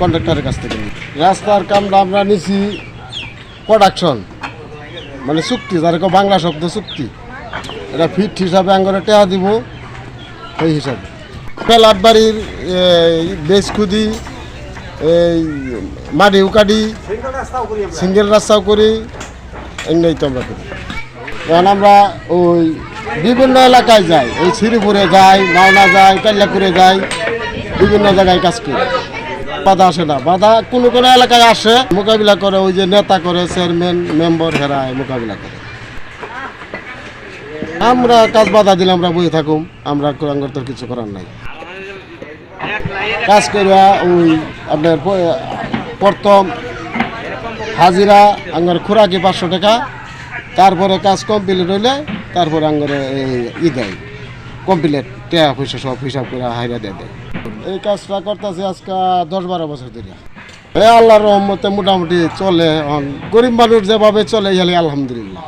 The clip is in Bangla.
কন্ট্রাক্টরের কাছ থেকে। রাস্তার কামটা আমরা নিছি প্রোডাকশন মানে চুক্তি যার বাংলা শব্দ চুক্তি। এটা ফিট হিসাবে আঙ্গরে টেহা দিব এই হিসাবে। পেলাট বাড়ির বেশ খুদি এই মাটি উকাডি সিঙ্গেল রাস্তাও করি এমনি তো আমরা করি। এখন আমরা ওই বিভিন্ন এলাকায় যাই, এই শ্রীপুরে যাই, মাওনা যাই কাল্লাপুরে যাই, বিভিন্ন জায়গায় কাজ করি। বাধা আসে না, বাধা কোনো কোনো এলাকায় আসে। মোকাবিলা করে, ওই যে নেতা করে, চেয়ারম্যান, মেম্বার হেরায় মোকাবিলা করে। আমরা কাজ বাধা দিলে আমরা বই থাকুম, আমরা কোরআঙ্গর তো কিছু করার নাই। কাজ করিয়া ওই আপনার প্রথম হাজিরা, আঙ্গার খোরাকি পাঁচশো টাকা তারপরে কাজ কমপ্লিট হইলে তারপরে আঙ্গারে ই দেয়। কমপ্লিট টাকা পয়সা সব হিসাব করে হাইরা দিয়ে দেয়। এই কাজটা করতেছে আজকে দশ বারো বছর ধরে এই আল্লাহর রহমতে মোটামুটি চলে গরিব মানুষ যেভাবে চলে গেলে আলহামদুলিল্লাহ।